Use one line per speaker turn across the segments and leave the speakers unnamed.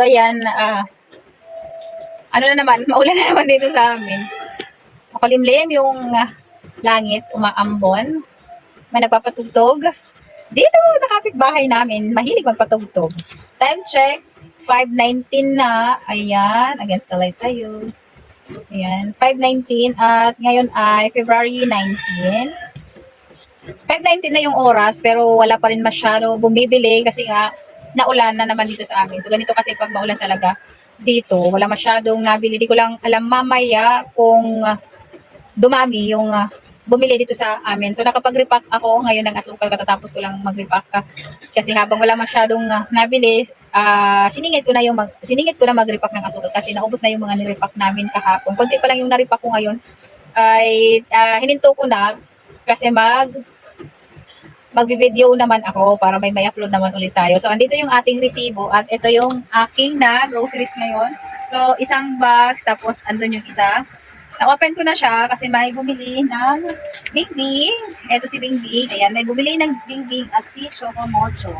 So, ayan, ah, ano na naman, maulan na naman dito sa amin. Makulimlim yung ah, langit, umaambon. May nagpapatugtog. Dito sa kapitbahay namin, mahilig magpatugtog. Time check, 5.19 na. Ayan, against the light sa'yo. Ayan, 5.19 at ngayon ay February 19. 5.19 na yung oras pero wala pa rin masyado bumibili kasi nga naulan na naman dito sa amin. So ganito kasi pag maulan talaga dito, wala masyadong nabili. Di ko lang alam mamaya kung ah, dumami yung ah, bumili dito sa amin. So nakapag-repack ako ngayon ng asukal katatapos ko lang mag-repack ka. Kasi habang wala masyadong ah, nabili, ah, siningit ko na yung mag, siningit ko na mag-repack ng asukal kasi naubos na yung mga nirepack namin kahapon. Konti pa lang yung na-repack ko ngayon ay ah, hininto ko na kasi mag magbi-video naman ako para may may upload naman ulit tayo. So, andito yung ating resibo at ito yung aking na groceries ngayon. So, isang box, tapos andun yung isa. Na-open ko na siya kasi may bumili ng Bingbing. Ito si Bingbing. Ayan, may bumili ng Bingbing at si Chocomocho.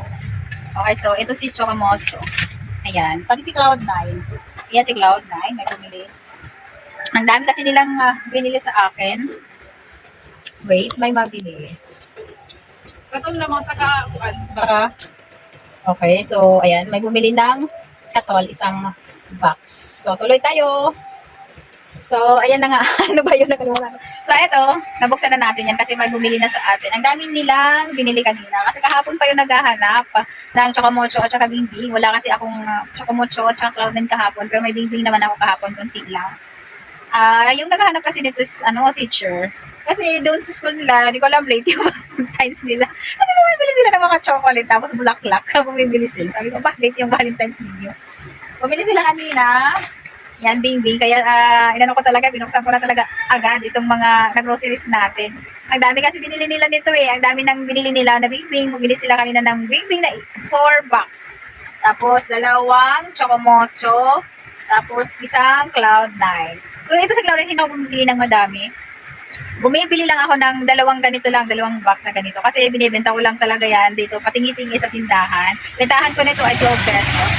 Okay, so ito si Chocomocho. Ayan, pati si Cloud9. Ayan si Cloud9, may bumili. Ang dami kasi nilang ah, binili sa akin. Wait, may mabili.
Katol na mga saka,
Baka. Okay, so ayan, may bumili ng katol, isang box. So tuloy tayo. So, ayan na nga. ano ba yun? Nakalimutan. So, eto, nabuksan na natin yan kasi may bumili na sa atin. Ang dami nilang binili kanina. Kasi kahapon pa yung naghahanap ah, ng chocomocho at saka bingbing. Wala kasi akong uh, chocomocho at saka cloud kahapon. Pero may bingbing naman ako kahapon, kunti lang. Ah, yung naghahanap kasi dito is, ano, teacher. Kasi doon sa school nila, di ko alam late yung Valentine's nila. Kasi bumibili sila ng mga chocolate, tapos bulaklak. Bumibili sila. Sabi ko, bakit yung Valentine's ninyo? Bumili sila kanina. Yan, Bing Bing. Kaya, ah, inano ko talaga, binuksan ko na talaga agad itong mga groceries natin. Ang dami kasi binili nila nito eh. Ang dami nang binili nila na Bing Bing. Bumili sila kanina ng Bing Bing na 4 bucks. Tapos, dalawang Chocomocho. Tapos, isang Cloud9. So, ito sa Cloud9, hindi ako bumili ng madami. Bumibili lang ako ng dalawang ganito lang, dalawang box na ganito. Kasi binibenta ko lang talaga yan dito, patingi-tingi sa tindahan. Bentahan ko nito ay 12 pesos.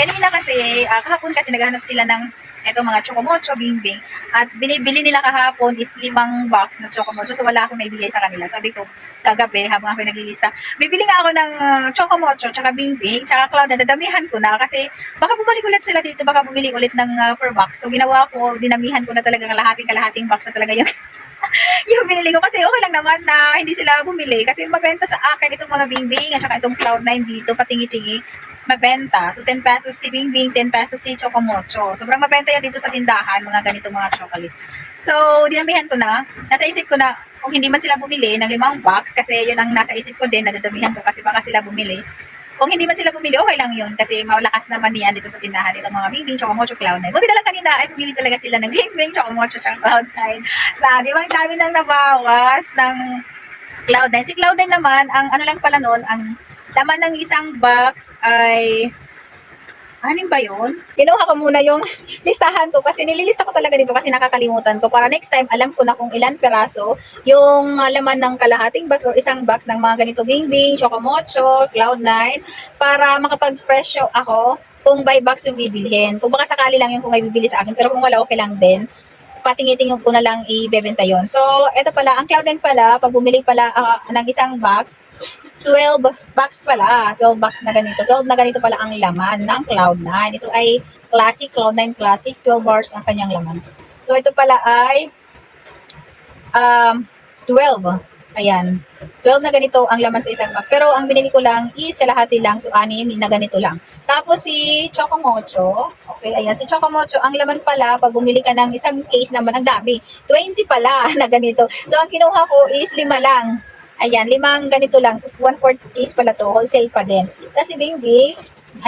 Kanina kasi, ah, kahapon kasi naghahanap sila ng eto mga chocomocho, bingbing. At binibili nila kahapon is limang box na chocomocho. So wala akong naibigay sa kanila. Sabi ko, kagabi habang ako naglilista, bibili nga ako ng uh, chocomocho, tsaka bingbing, tsaka cloud na dadamihan ko na kasi baka bumalik ulit sila dito, baka bumili ulit ng uh, per box. So ginawa ko, dinamihan ko na talaga kalahating kalahating box na talaga yung yung binili ko kasi okay lang naman na hindi sila bumili kasi mabenta sa akin itong mga bingbing at saka itong cloud9 dito patingi-tingi mabenta. So, 10 pesos si Bingbing, 10 pesos si Chocomocho. Sobrang mabenta yan dito sa tindahan, mga ganitong mga chocolate. So, dinamihan ko na. Nasa isip ko na, kung hindi man sila bumili ng limang box, kasi yun ang nasa isip ko din, nadadamihan ko kasi baka sila bumili. Kung hindi man sila bumili, okay lang yun kasi malakas naman yan dito sa tindahan itong mga Bingbing, Chocomocho, Cloud9. Buti na lang kanina ay bumili talaga sila ng Bingbing, Chocomocho, tsaka Cloud9. Na, di ba, dami nang nabawas ng Cloud9. Si Cloud9 naman, ang ano lang pala noon, ang laman ng isang box ay Anin ba yun? Kinuha ko muna yung listahan ko kasi nililista ko talaga dito kasi nakakalimutan ko para next time alam ko na kung ilan peraso yung uh, laman ng kalahating box or isang box ng mga ganito Bingbing, Chocomocho, Cloud9 para makapag-presyo ako kung by box yung bibilhin. Kung baka sakali lang yung kung may bibili sa akin pero kung wala okay lang din patingitingin ko na lang ibebenta yon. So, eto pala, ang Cloud9 pala, pag bumili pala ah, ng isang box, 12 box pala, 12 box na ganito. 12 na ganito pala ang laman ng Cloud9. Ito ay Classic, Cloud9 Classic, 12 bars ang kanyang laman. So, ito pala ay um, 12. Ayan. 12 na ganito ang laman sa isang box. Pero ang binili ko lang is kalahati lang, so anim na ganito lang. Tapos si Chocomocho, okay, ayan, si Chocomocho, ang laman pala, pag bumili ka ng isang case naman, ang dami. 20 pala na ganito. So ang kinuha ko is lima lang. Ayan, limang ganito lang. So, one fourth case pala to. Wholesale pa din. Tapos si Bingbing,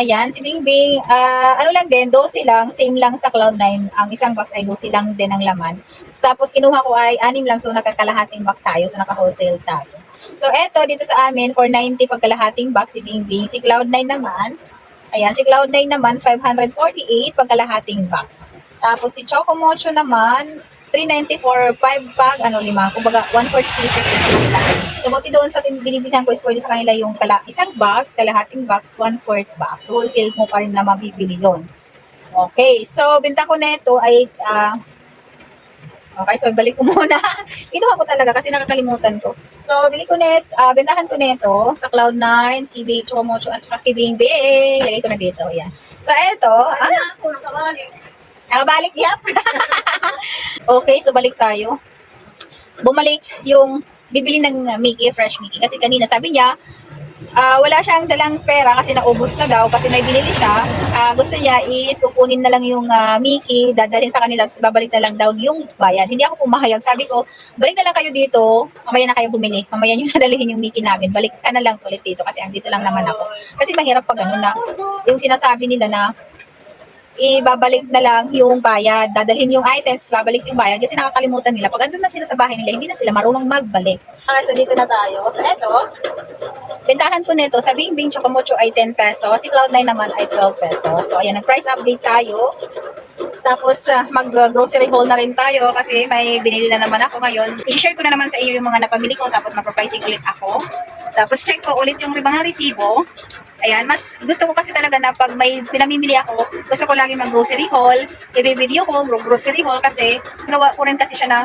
ayan, si Bingbing, ah, ano lang din, 12 lang. Same lang sa Cloud9. Ang isang box ay 12 lang din ang laman. Tapos kinuha ko ay anim lang. So, nakakalahating box tayo. So, naka-wholesale tayo. So, eto, dito sa amin, 490 pagkalahating box si Bingbing. Si Cloud9 naman, ayan, si Cloud9 naman, 548 pagkalahating box. Tapos si Chocomocho naman, 394, 5 pag, ano, lima. Kumbaga, 140 pieces sa kanila. So, buti doon sa binibilihan ko is pwede sa kanila yung kala, isang box, kalahating box, one-fourth box. So, wholesale mo pa rin na mabibili yon. Okay, so, binta ko nito ay, ah, Okay, so balik ko muna. Kinuha ko talaga kasi nakakalimutan ko. So, bili ko net, ah, bentahan ko nito sa Cloud9, TV, Chomocho, at saka Kibing Bay. Lagay ko na dito, yan. So, eto, ah,
nakabalik.
yap. okay, so balik tayo. Bumalik yung bibili ng uh, Mickey, fresh Mickey. Kasi kanina sabi niya, ah, wala siyang dalang pera kasi naubos na daw kasi may binili siya. Ah, gusto niya is kukunin na lang yung ah, Mickey, dadalhin sa kanila, tapos babalik na lang down yung bayad. Hindi ako pumahayag. Sabi ko, balik na lang kayo dito, mamaya na kayo bumili. Mamaya nyo nadalihin yung Mickey namin. Balik ka na lang ulit dito kasi andito lang naman ako. Kasi mahirap pag ano na, yung sinasabi nila na ibabalik na lang yung bayad. Dadalhin yung items, babalik yung bayad kasi nakakalimutan nila. Pag andun na sila sa bahay nila, hindi na sila marunong magbalik. Okay, so dito na tayo. So eto, bentahan ko nito sa Bing Bing Chocomocho ay 10 pesos. Si Cloud9 naman ay 12 pesos. So ayan, nag-price update tayo. Tapos ah, mag-grocery haul na rin tayo kasi may binili na naman ako ngayon. I-share ko na naman sa iyo yung mga napamili ko tapos mag-pricing ulit ako. Tapos check ko ulit yung mga resibo. Ayan, mas gusto ko kasi talaga na pag may pinamimili ako, gusto ko lagi mag-grocery haul, i-video ko, gro- grocery haul kasi gawa ko rin kasi siya na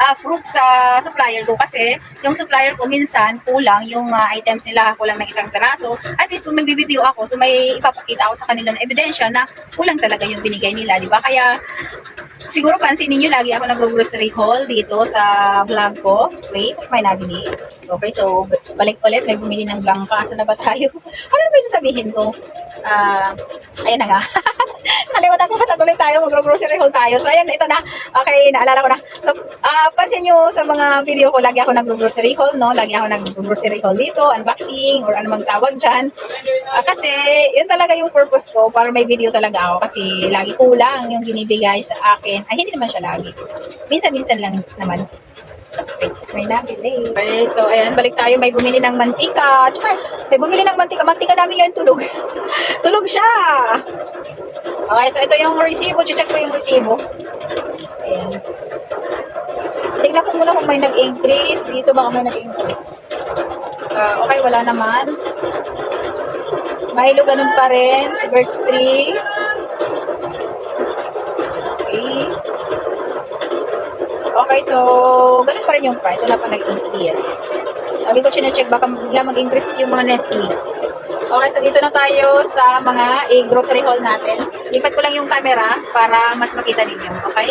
ah, proof sa supplier ko kasi yung supplier ko minsan kulang yung ah, items nila kulang ng isang peraso at least kung nagbibideo ako so may ipapakita ako sa kanila na ebidensya na kulang talaga yung binigay nila di ba? Kaya siguro pansinin nyo lagi ako nag-grocery haul dito sa vlog ko. Wait may nabili. Okay so balik ulit. May bumili ng blanca Saan na ba tayo? Ano na ba sasabihin ko? Ah ayan na nga Nalimutan ko kasi tuloy tayo, mag-grocery haul tayo. So, ayan, ito na. Okay, naalala ko na. So, ah pansin nyo sa mga video ko, lagi ako nag-grocery haul, no? Lagi ako nag-grocery haul dito, unboxing, or ano mang tawag dyan. Ah, kasi, yun talaga yung purpose ko, para may video talaga ako. Kasi, lagi kulang yung binibigay sa akin. Ay, hindi naman siya lagi. Minsan-minsan lang naman. May nabili. Okay, so ayan, balik tayo. May bumili ng mantika. Tsaka, may bumili ng mantika. Mantika namin yun, tulog. tulog siya. Okay, so ito yung resibo. Check ko yung resibo. Ayan. Tignan ko muna kung may nag-increase. Dito baka may nag-increase. Ah, okay, wala naman. Milo, ganun pa rin. Si Birch Tree. Okay. Okay, so, ganun pa rin yung price. Wala pa nag-increase. Sabi ko, chinecheck, baka bigla mag-increase yung mga Nestle. Okay, so dito na tayo sa mga eh, grocery haul natin. Lipat ko lang yung camera para mas makita ninyo. Okay?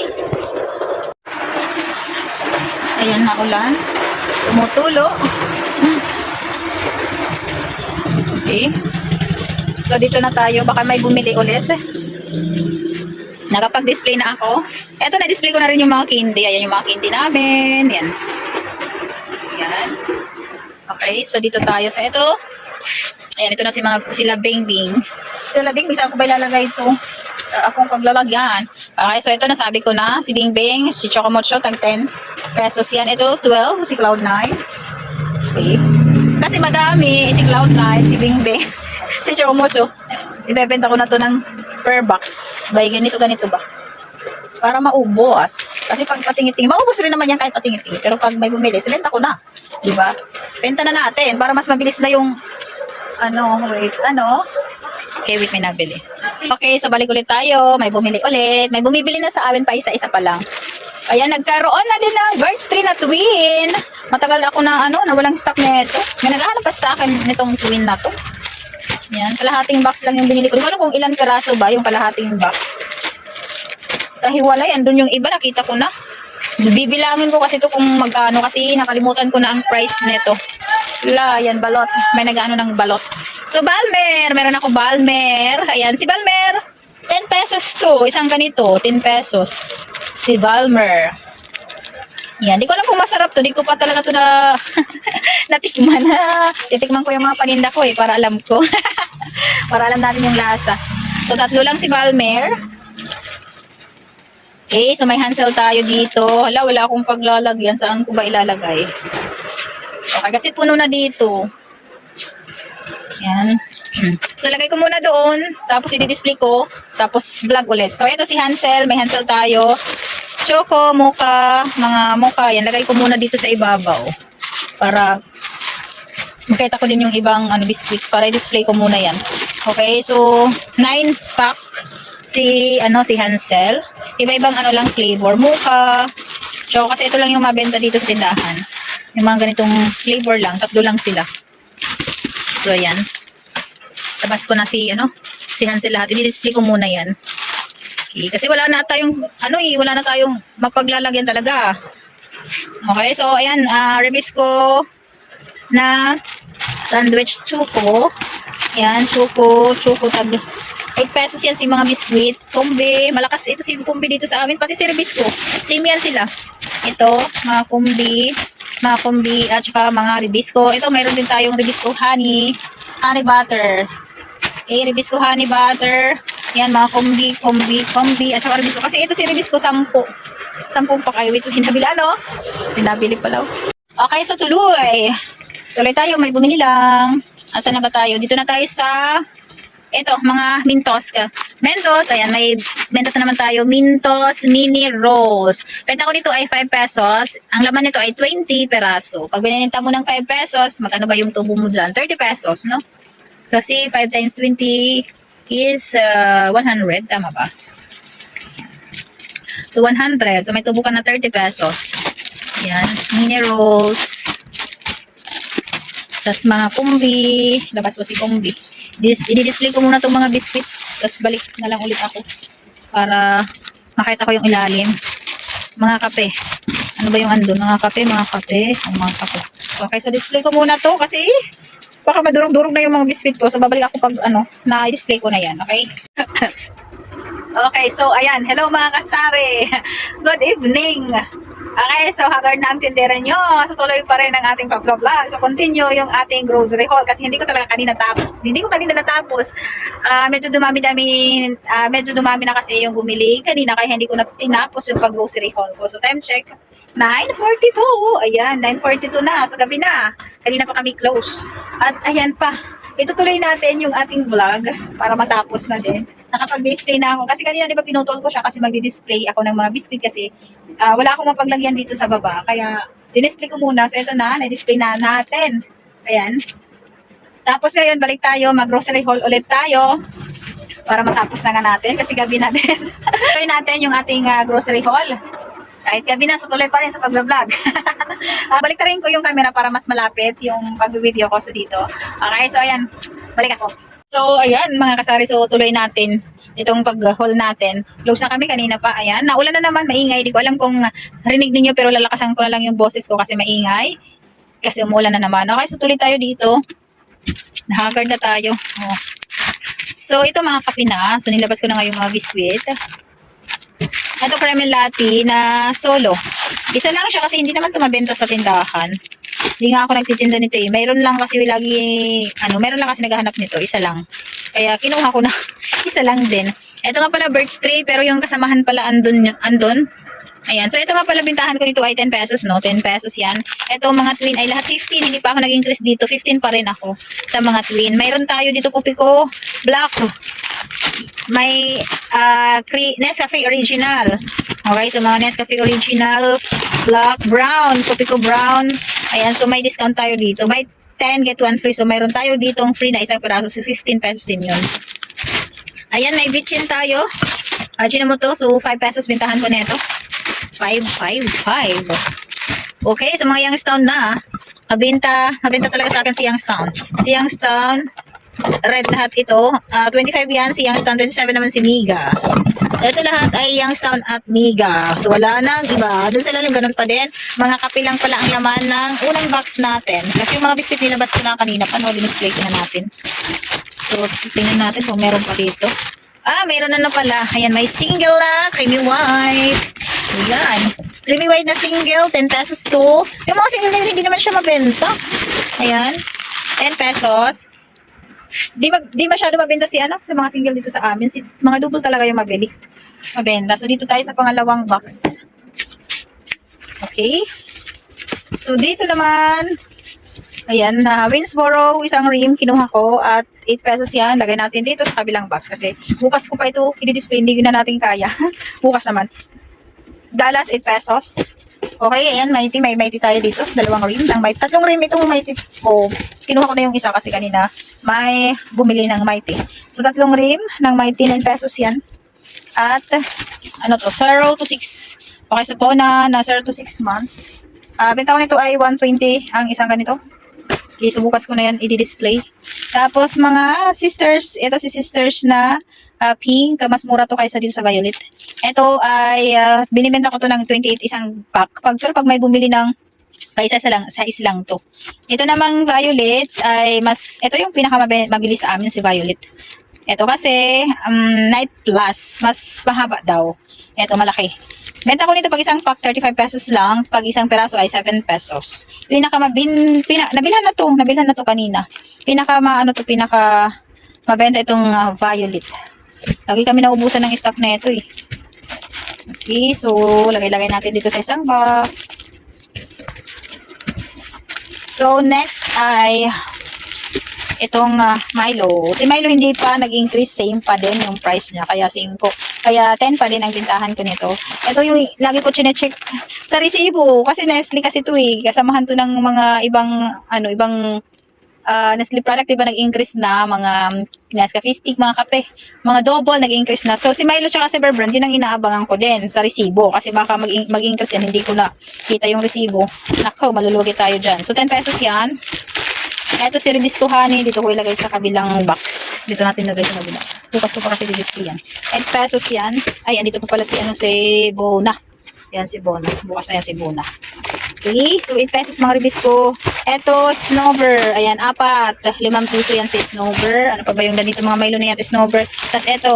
Ayan na ulan. Tumutulo. Okay. So dito na tayo. Baka may bumili ulit. Nakapag-display na ako. Eto, na-display ko na rin yung mga candy. Ayan yung mga candy namin. Yan. Yan. Okay, so dito tayo sa ito. Ayan, ito na si mga, sila Bing Bing. Sila Bing Bing, saan ko ba ilalagay ito? Uh, akong paglalagyan. Okay, so ito na sabi ko na. Si Bing Bing, si Chocomocho, tag 10 pesos yan. Ito, 12, si Cloud9. Okay. Kasi madami, si Cloud9, si Bing Bing, si Chocomocho. Ibebenta ko na to ng per box. By ganito, ganito ba? Para maubos. Kasi pag patingiting, maubos rin naman yan kahit patingiting. Pero pag may bumili, so ko na. Diba? Benta na natin para mas mabilis na yung ano, wait, ano? Okay, wait, may nabili. Okay, so balik ulit tayo. May bumili ulit. May bumibili na sa amin pa isa-isa pa lang. Ayan, nagkaroon na din ng birch tree na twin. Matagal ako na, ano, na walang stock nito. May naghahanap kasi sa akin nitong twin na to. Yan, kalahating box lang yung binili ko. Hindi ko alam kung ilan karaso ba yung kalahating box. Kahiwalay, andun yung iba, nakita ko na. Bibilangin ko kasi to kung magkano kasi nakalimutan ko na ang price nito. La, yan, balot. May nag-ano ng balot. So, Balmer. Meron ako Balmer. Ayan, si Balmer. 10 pesos to. Isang ganito. 10 pesos. Si Balmer. Yan. Di ko alam kung masarap to. Di ko pa talaga to na natikman na. Titikman ko yung mga paninda ko eh. Para alam ko. para alam natin yung lasa. So, tatlo lang si Balmer. Okay, so may hansel tayo dito. Hala, wala akong paglalagyan. Saan ko ba ilalagay? Okay, kasi puno na dito. Yan. So, lagay ko muna doon. Tapos, i-display ko. Tapos, vlog ulit. So, ito si Hansel. May Hansel tayo. choco, mocha, mga mocha. Yan, lagay ko muna dito sa ibabaw. Para makita ko din yung ibang ano, biscuit. Para i-display ko muna yan. Okay, so 9 pack si ano si Hansel. Iba-ibang ano lang flavor. Mocha, choco. Kasi ito lang yung mabenta dito sa tindahan. Yung mga ganitong flavor lang. Tatlo lang sila. So, ayan. Tabas ko na si, ano, si Hansel lahat. I-display ko muna yan. Okay, kasi wala na tayong, ano eh, wala na tayong mapaglalagyan talaga. Okay, so ayan, uh, release ko na sandwich chuko. Ayan, chuko, chuko tag 8 pesos yan si mga biskuit. Kumbi, malakas ito si kumbi dito sa amin, pati si Rebisco. Same yan sila. Ito, mga kumbi, mga kumbi, at saka mga Rebisco. Ito, mayroon din tayong Rebisco honey, honey butter. Okay, Rebisco honey butter. Yan, mga kombi, kombi, kombi, at saka Rebisco. Kasi ito si Rebisco, sampu. Sampu pa kayo. Wait, hinabili ano? Pinabili pala. Okay, so tuloy. Tuloy tayo, may bumili lang. Asa na ba tayo? Dito na tayo sa ito, mga Mintos ka. Mentos, ayan, may Mentos na naman tayo. Mintos Mini Rolls. Benta ko dito ay 5 pesos. Ang laman nito ay 20 peraso. Pag bininta mo ng 5 pesos, magkano ba yung tubo mo dyan? 30 pesos, no? Kasi 5 times 20 is uh, 100. Tama ba? So, 100. So, may tubo ka na 30 pesos. Yan. Mini rolls. Tapos mga kumbi. Labas ko si kumbi. Dis I-display ko muna itong mga biscuit. Tapos balik na lang ulit ako. Para makita ko yung ilalim. Mga kape. Ano ba yung andun? Mga kape, mga kape. Mga kape. Okay, so display ko muna to kasi baka madurog-durog na yung mga biscuit ko. So, babalik ako pag, ano, na-display ko na yan. Okay? okay, so, ayan. Hello, mga kasari. Good evening. Okay, so haggard na ang tindera nyo. So tuloy pa rin ang ating pag-vlog. So continue yung ating grocery haul kasi hindi ko talaga kanina tapos. Hindi ko kanina natapos. Ah, medyo dumami-dami, ah, medyo dumami na kasi yung bumili kanina kaya hindi ko na tinapos yung pag-grocery haul ko. So time check, 9.42. Ayan, 9.42 na. So gabi na. Kanina pa kami close. At ayan pa. Itutuloy natin yung ating vlog para matapos na din. Nakapag-display na ako. Kasi kanina di ba pinutol ko siya kasi magdi-display ako ng mga biscuit kasi ah, wala akong mapaglagyan dito sa baba. Kaya dinisplay ko muna. So ito na, na-display na natin. Ayan. Tapos ngayon, balik tayo. Mag-grocery haul ulit tayo para matapos na nga natin kasi gabi na din. Tuloy natin yung ating ah, grocery haul. Kahit gabi na, so pa rin sa pag-vlog. uh, balik rin ko yung camera para mas malapit yung pag-video ko sa dito. Okay, so ayan, balik ako. So ayan mga kasari, so tuloy natin itong pag-haul natin. Close na kami kanina pa, ayan. Naulan na naman, maingay. Di ko alam kung rinig ninyo pero lalakasan ko na lang yung boses ko kasi maingay. Kasi umulan na naman. Okay, so tuloy tayo dito. Nahagard na tayo. Oh. So, ito mga kape na. So, nilabas ko na nga yung mga biskuit. Ito caramel latte na solo. Isa lang siya kasi hindi naman tumabenta sa tindahan. Hindi nga ako nagtitinda nito eh. Mayroon lang kasi lagi, ano, mayroon lang kasi naghahanap nito. Isa lang. Kaya kinuha ko na. Isa lang din. Ito nga pala birch tree pero yung kasamahan pala andun, andun. Ayan. So, ito nga pala bintahan ko nito ay 10 pesos, no? 10 pesos yan. Ito mga twin ay lahat 15. Hindi pa ako nag-increase dito. 15 pa rin ako sa mga twin. Mayroon tayo dito Kupiko Black. May uh, Nescafe Original. Okay, so mga Nescafe Original, Black, Brown, Kupiko Brown. Ayan, so may discount tayo dito. May 10 get 1 free. So mayroon tayo ditong free na isang peraso. So 15 pesos din yun. Ayan, may bitchin tayo. Uh, mo to. So 5 pesos bintahan ko nito. 5, 5, 5. Okay, sa mga Youngstown na, mabenta, mabenta talaga sa akin si Youngstown. Si Youngstown, red lahat ito. Ah, 25 yan, si Youngstown, 27 naman si Miga. So, ito lahat ay Youngstown at Miga. So, wala nang iba. Doon sa lalim, ganun pa din. Mga kape lang pala ang laman ng unang box natin. Kasi yung mga biscuit nilabas ko na kanina, paano dinisplay ko na natin. So, tingnan natin kung meron pa dito. Ah, meron na na pala. Ayan, may single na, creamy white. Ayan. Creamy white na single, 10 pesos to. Yung mga single na hindi naman siya mabenta. Ayan. 10 pesos. Di, ma- di masyado mabenta si ano, sa mga single dito sa amin. Si, mga double talaga yung mabili. Mabenta. So, dito tayo sa pangalawang box. Okay. So, dito naman, ayan, na Winsboro, isang rim, kinuha ko at 8 pesos yan. Lagay natin dito sa kabilang box kasi bukas ko pa ito i-display, hindi na natin kaya. bukas naman. dollars, 8 pesos. Okay, ayan, mighty, may mighty tayo dito. Dalawang rim. Ang mighty. Tatlong rim itong mighty ko. Kinuha ko na yung isa kasi kanina may bumili ng mighty. So, tatlong rim ng mighty, 9 pesos yan. At, ano to, 0 to 6. Okay, so po na, na 0 to 6 months. Ah, benta ko nito ay 120 ang isang ganito. Okay, so bukas ko na yan i-display. Tapos mga sisters, ito si sisters na ah, pink, mas mura to kaysa dito sa violet. Ito ay ah, binibenta ko to ng 28 isang pack. Pag pero pag may bumili ng kaysa sa lang sa lang to. Ito namang violet ay mas ito yung pinakamabilis sa amin si violet. Ito kasi um, night plus, mas mahaba daw. Ito malaki. Benta ko nito pag isang pack 35 pesos lang, pag isang peraso ay 7 pesos. Pinaka mabin pina, nabilhan na to, nabilhan na to kanina. Pinaka ano to pinaka mabenta itong ah, violet. Lagi kami naubusan ng stock na ito eh. Okay, so lagay-lagay natin dito sa isang box. So next ay itong ah, Milo. Si Milo hindi pa nag-increase, same pa din yung price niya, kaya 5. Kaya 10 pa din ang bintahan ko nito. Ito yung lagi ko chine-check sa resibo kasi Nestle kasi to eh. Kasamahan to ng mga ibang ano, ibang ah, Nestle product, diba nag-increase na mga Nescafe stick, mga kape, mga double nag-increase na. So si Milo tsaka si Bear Brand, yun ang inaabangan ko din sa resibo kasi baka mag- mag-increase yan, hindi ko na kita yung resibo. Nako, malulugi tayo dyan. So 10 pesos yan. Ito si Ribisco Honey, dito ko ilagay sa kabilang box. Dito natin ilagay sa kabilang. Bukas ko pa kasi display yan. 8 pesos yan. Ay, andito pa pala si, ano, si Bona. Yan si Bona. Bukas na yan si Bona. Okay, so 8 pesos mga Ribisco. Ito, Snowber. Ayan, apat. 5 piso yan si Snowber. Ano pa ba yung ganito mga Milo na yan, Snowber. Tapos ito,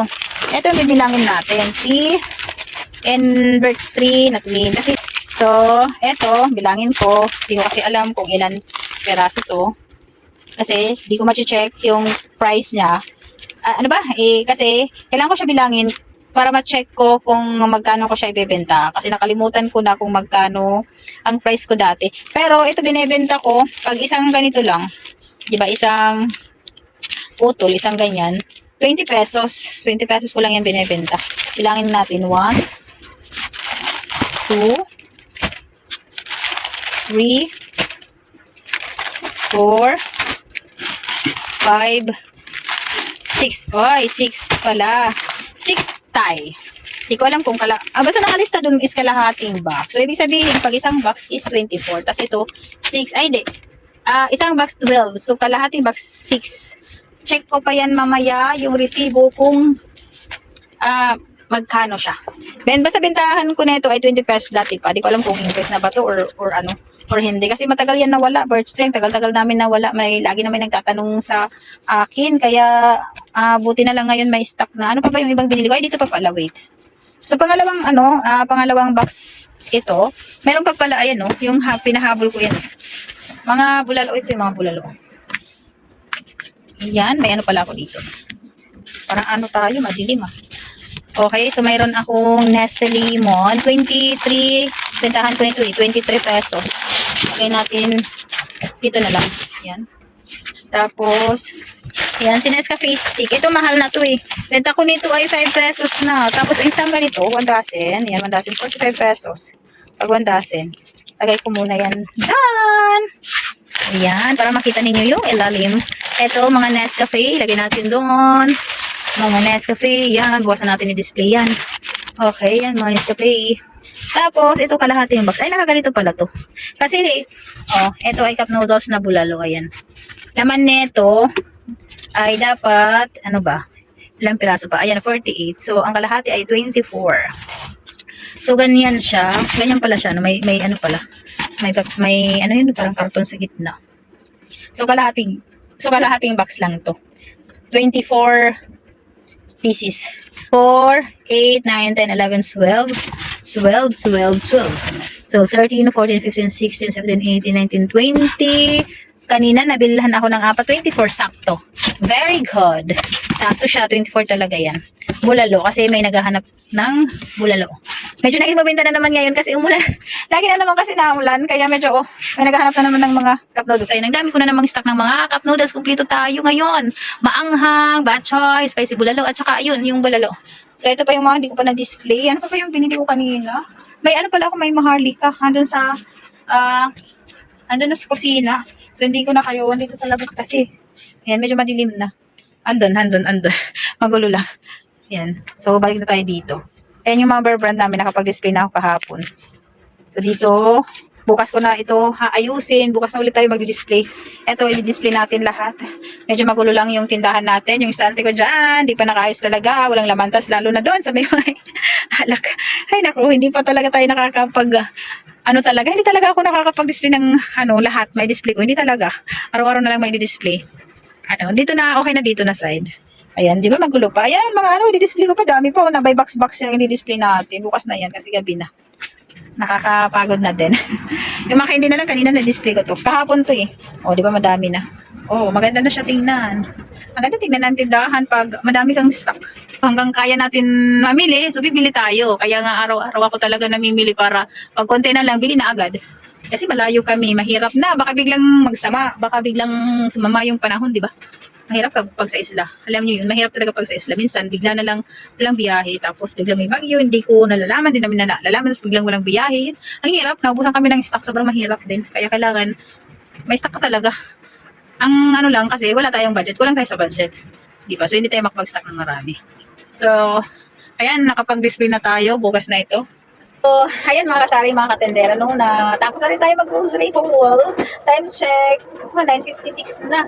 ito yung bibilangin natin. Si Enbergs 3 na twin. Kasi, so, ito, bilangin ko. Hindi ko kasi alam kung ilan peraso to. Kasi, di ko ma-check yung price niya. Ah, ano ba? Eh, kasi, kailangan ko siya bilangin para ma-check ko kung magkano ko siya ibebenta. Kasi nakalimutan ko na kung magkano ang price ko dati. Pero, ito binebenta ko, pag isang ganito lang, di ba, isang putol, isang ganyan, 20 pesos. 20 pesos ko lang yan binebenta. Bilangin natin, 1, 2, 3, 4, 5, 6. Oy, 6 pala. 6 tie. Hindi ko alam kung kala... Ah, basta nakalista dun is kalahating box. So, ibig sabihin, pag isang box is 24. Tapos ito, 6. Ay, hindi. Ah, isang box 12. So, kalahating box 6. Check ko pa yan mamaya yung resibo kung ah, magkano siya. Then, basta bintahan ko na ito ay 20 pesos dati pa. Di ko alam kung increase na ba to or, or ano, or hindi. Kasi matagal yan nawala, bird string. Tagal-tagal namin nawala. May, lagi namin nagtatanong sa akin. Kaya, ah, buti na lang ngayon may stock na. Ano pa ba yung ibang binili ko? Ay, dito pa pala, wait. So, pangalawang, ano, ah, pangalawang box ito. Meron pa pala, ayan, no, yung ha, pinahabol ko yan. Mga bulalo, ito yung mga bulalo. Yan, may ano pala ako dito. Parang ano tayo, madilim ah. Okay, so mayroon akong Nestle Lemon. 23, bentahan ko nito eh, 23 pesos. Okay natin, dito na lang. Yan. Tapos, yan, si Nescafe stick. Ito mahal na to eh. Benta ko nito ay 5 pesos na. Tapos, ang isang ganito, 1 dozen. Yan, 1 dozen, 45 pesos. Pag 1 dozen. Lagay ko muna yan dyan. Ayan, para makita ninyo yung ilalim. Ito, mga Nescafe. Lagay natin doon. Mga Nescafe. Yan, buwasan natin i-display yan. Okay, yan, mga Nescafe. Tapos, ito kalahati yung box. Ay, nakaganito pala to. Kasi, oh, ito ay cup noodles na bulalo. Ayan. Laman nito ay dapat, ano ba? Ilang piraso pa? Ayan, 48. So, ang kalahati ay 24. So, ganyan siya. Ganyan pala siya. No? May, may ano pala. May, may ano yun, parang karton sa gitna. So, kalahating, so, kalahating box lang to. 24 pieces. 4, 8, 9, 10, 11, 12, 12, 12, 12. So, 13, 14, 15, 16, 17, 18, 19, 20. Kanina, nabilhan ako ng apat. 24, sakto. Very good. Sakto siya. 24 talaga yan. Bulalo. Kasi may naghahanap ng bulalo. Medyo naging mabenta na naman ngayon kasi umulan. Lagi na naman kasi naulan. Kaya medyo, oh, may naghahanap na naman ng mga cup noodles. Ayun, ang dami ko na namang stock ng mga cup noodles. Kumplito tayo ngayon. Maanghang, bad choice, spicy bulalo, at saka yun, yung bulalo. So, ito pa yung mga hindi ko pa na-display. Ano pa ba yung binili ko kanina? May ano pala ako, may maharlika. Andun sa, ah, andun na sa kusina. So, hindi ko na kayo, dito sa labas kasi. Ayan, medyo madilim na. Andun, andun, andun. Magulo lang. Ayan. So, balik na tayo dito. Ayan yung mga bear brand namin, nakapag-display na ako kahapon. So, dito, bukas ko na ito haayusin. Bukas na ulit tayo mag-display. Ito, i-display natin lahat. Medyo magulo lang yung tindahan natin. Yung istante ko dyan, di pa nakaayos talaga. Walang lamantas, lalo na doon sa may mga alak. Ay, naku, hindi pa talaga tayo nakakapag... ano talaga, hindi talaga ako nakakapag-display ng ano, lahat. May display ko. Hindi talaga. Araw-araw na lang may display Ano, dito na, okay na dito na side. Ayan, di ba magulo pa? Ayan, mga ano, i-display ko pa. Dami pa. Oh, na by box-box yung i-display natin. Bukas na yan kasi gabi na. Nakakapagod na din. yung mga hindi na lang, kanina na-display ko to. Kahapon to eh. O, di ba madami na. Oh, maganda na siya tingnan. Maganda tingnan ng tindahan pag madami kang stock. Hanggang kaya natin mamili, so bibili tayo. Kaya nga araw-araw ako talaga namimili para pag konti na lang, bili na agad. Kasi malayo kami, mahirap na. Baka biglang magsama, baka biglang sumama yung panahon, di ba? Mahirap pag, sa isla. Alam niyo yun, mahirap talaga pag sa isla. Minsan, bigla na lang walang biyahe, tapos biglang may bagyo, hindi ko nalalaman, din namin na nalalaman, tapos biglang walang biyahe. Ang hirap, naubusan kami ng stock, sobrang mahirap din. Kaya kailangan, may stock ka talaga. Ang ano lang kasi, wala tayong budget, kulang tayo sa budget. Di ba? So, hindi tayo makapag-stock ng marami. So, ayan, nakapag-display na tayo, bukas na ito. So, ayan mga kasari, mga katendera, no, na tapos na rin tayo mag-grocery haul. Time check, oh, 9.56 na.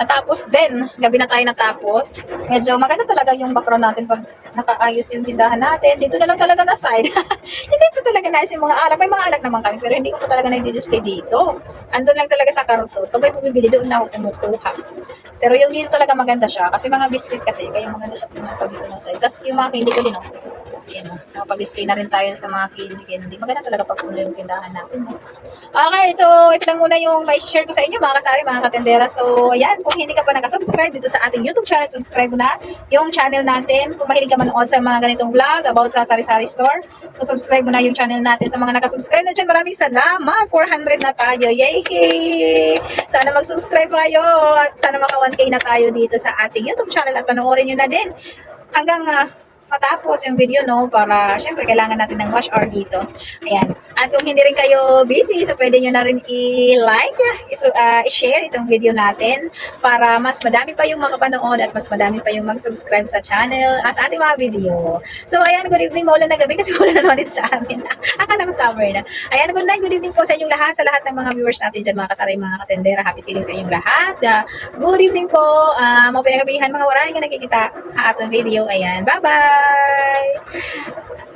Natapos din, gabi na tayo natapos. Medyo maganda talaga yung background natin pag nakaayos yung tindahan natin. Dito na lang talaga na side. hindi ko talaga nais yung mga alak. May mga alak naman kami, pero hindi ko pa talaga na-display dito. Andun lang talaga sa karton. Pag may bumibili, doon na ako kumukuha. Pero yung dito talaga maganda siya. Kasi mga biscuit kasi, kaya maganda siya tingnan pag dito na side. Tapos yung mga candy ko din, oh. Yan. Nakapag-display na rin tayo sa mga candy candy. Maganda talaga pag puno yung tindahan natin. Okay, so ito lang muna yung may share ko sa inyo mga kasari, mga katendera. So, ayan, kung hindi ka pa nakasubscribe dito sa ating YouTube channel, subscribe na yung channel natin. Kung mahilig ka manood sa mga ganitong vlog about sa Sari-Sari Store, so subscribe mo na yung channel natin. Sa mga nakasubscribe na dyan, maraming salamat. 400 na tayo. Yay! Sana mag-subscribe kayo at sana maka 1K na tayo dito sa ating YouTube channel at panoorin nyo na din hanggang ah, matapos yung video, no? Para, syempre, kailangan natin ng watch hour dito. Ayan. At kung hindi rin kayo busy, so pwede nyo na rin i-like, iso- ah, i-share itong video natin para mas madami pa yung makapanood at mas madami pa yung mag-subscribe sa channel sa ating mga video. So, ayan, good evening, maulan na gabi kasi maulan na naman dito sa amin. Akala ko summer na. Ayan, good night, good evening po sa inyong lahat, sa lahat ng mga viewers natin dyan, mga kasaray, mga katendera. Happy sailing sa inyong lahat. Ah, good evening po, uh, mga pinagabihan, mga waray nga nakikita sa atong video. Ayan, bye-bye! 拜。